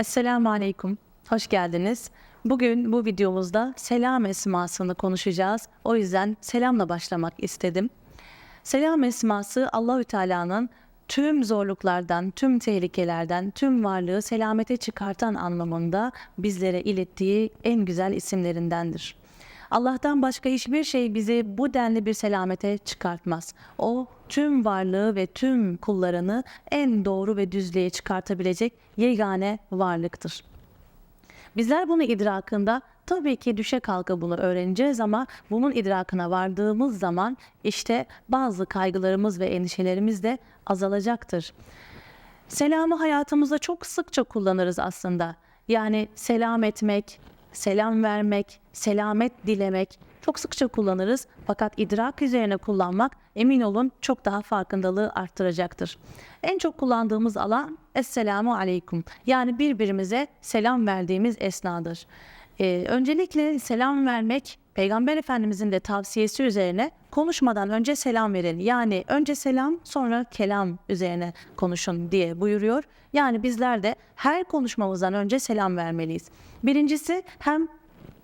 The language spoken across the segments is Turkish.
Esselamu Aleyküm. Hoş geldiniz. Bugün bu videomuzda selam esmasını konuşacağız. O yüzden selamla başlamak istedim. Selam esması Allahü Teala'nın tüm zorluklardan, tüm tehlikelerden, tüm varlığı selamete çıkartan anlamında bizlere ilettiği en güzel isimlerindendir. Allah'tan başka hiçbir şey bizi bu denli bir selamete çıkartmaz. O tüm varlığı ve tüm kullarını en doğru ve düzlüğe çıkartabilecek yegane varlıktır. Bizler bunu idrakında tabii ki düşe kalka bunu öğreneceğiz ama bunun idrakına vardığımız zaman işte bazı kaygılarımız ve endişelerimiz de azalacaktır. Selamı hayatımızda çok sıkça kullanırız aslında. Yani selam etmek, selam vermek, selamet dilemek çok sıkça kullanırız. Fakat idrak üzerine kullanmak emin olun çok daha farkındalığı arttıracaktır. En çok kullandığımız alan Esselamu Aleyküm. Yani birbirimize selam verdiğimiz esnadır. Ee, öncelikle selam vermek Peygamber Efendimizin de tavsiyesi üzerine konuşmadan önce selam verin. Yani önce selam sonra kelam üzerine konuşun diye buyuruyor. Yani bizler de her konuşmamızdan önce selam vermeliyiz. Birincisi hem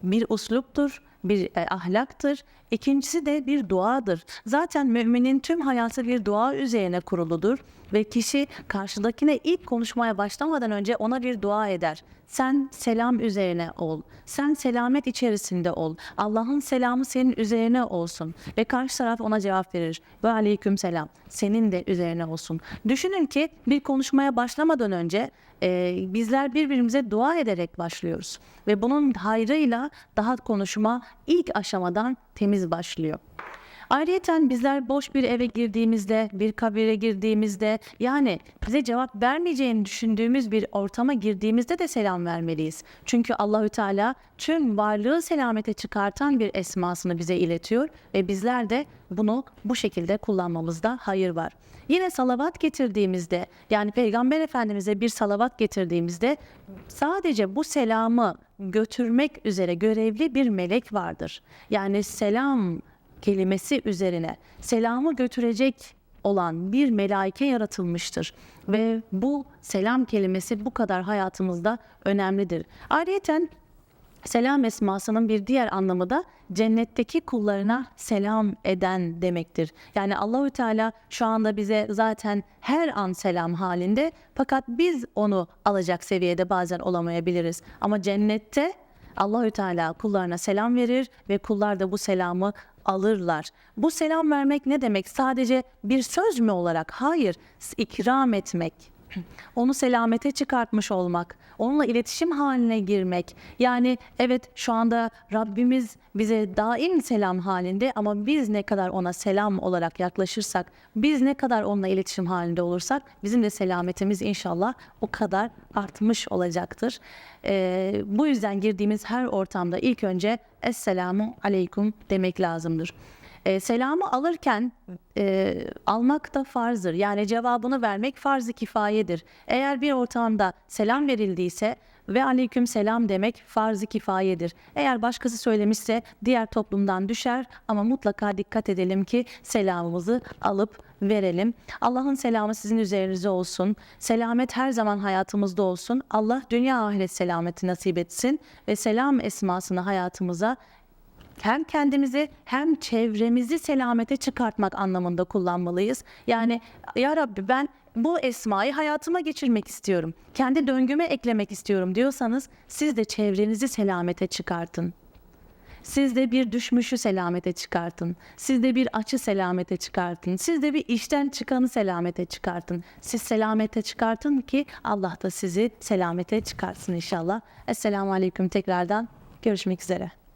bir usluptur, bir e, ahlaktır. İkincisi de bir duadır. Zaten müminin tüm hayatı bir dua üzerine kuruludur ve kişi karşıdakine ilk konuşmaya başlamadan önce ona bir dua eder. Sen selam üzerine ol. Sen selamet içerisinde ol. Allah'ın selamı senin üzerine olsun. Ve karşı taraf ona cevap verir. Ve aleyküm selam. Senin de üzerine olsun. Düşünün ki bir konuşmaya başlamadan önce e, bizler birbirimize dua ederek başlıyoruz. Ve bunun hayrıyla daha konuşma ilk aşamadan temiz başlıyor. Ayrıca bizler boş bir eve girdiğimizde, bir kabire girdiğimizde yani bize cevap vermeyeceğini düşündüğümüz bir ortama girdiğimizde de selam vermeliyiz. Çünkü Allahü Teala tüm varlığı selamete çıkartan bir esmasını bize iletiyor ve bizler de bunu bu şekilde kullanmamızda hayır var. Yine salavat getirdiğimizde yani Peygamber Efendimiz'e bir salavat getirdiğimizde sadece bu selamı götürmek üzere görevli bir melek vardır. Yani selam kelimesi üzerine selamı götürecek olan bir melaike yaratılmıştır ve bu selam kelimesi bu kadar hayatımızda önemlidir. Ayrıca Selam esmasının bir diğer anlamı da cennetteki kullarına selam eden demektir. Yani Allahü Teala şu anda bize zaten her an selam halinde fakat biz onu alacak seviyede bazen olamayabiliriz. Ama cennette Allahü Teala kullarına selam verir ve kullar da bu selamı alırlar. Bu selam vermek ne demek? Sadece bir söz mü olarak? Hayır, ikram etmek onu selamete çıkartmış olmak, onunla iletişim haline girmek. Yani evet şu anda Rabbimiz bize daim selam halinde ama biz ne kadar ona selam olarak yaklaşırsak, biz ne kadar onunla iletişim halinde olursak bizim de selametimiz inşallah o kadar artmış olacaktır. Ee, bu yüzden girdiğimiz her ortamda ilk önce Esselamu Aleyküm demek lazımdır. E, selamı alırken e, almak da farzdır. Yani cevabını vermek farz-ı kifayedir. Eğer bir ortamda selam verildiyse ve aleyküm selam demek farz-ı kifayedir. Eğer başkası söylemişse diğer toplumdan düşer ama mutlaka dikkat edelim ki selamımızı alıp verelim. Allah'ın selamı sizin üzerinize olsun. Selamet her zaman hayatımızda olsun. Allah dünya ahiret selameti nasip etsin ve selam esmasını hayatımıza hem kendimizi hem çevremizi selamete çıkartmak anlamında kullanmalıyız. Yani ya Rabbi ben bu esmayı hayatıma geçirmek istiyorum. Kendi döngüme eklemek istiyorum diyorsanız siz de çevrenizi selamete çıkartın. Siz de bir düşmüşü selamete çıkartın. Siz de bir açı selamete çıkartın. Siz de bir işten çıkanı selamete çıkartın. Siz selamete çıkartın ki Allah da sizi selamete çıkartsın inşallah. Esselamu Aleyküm tekrardan. Görüşmek üzere.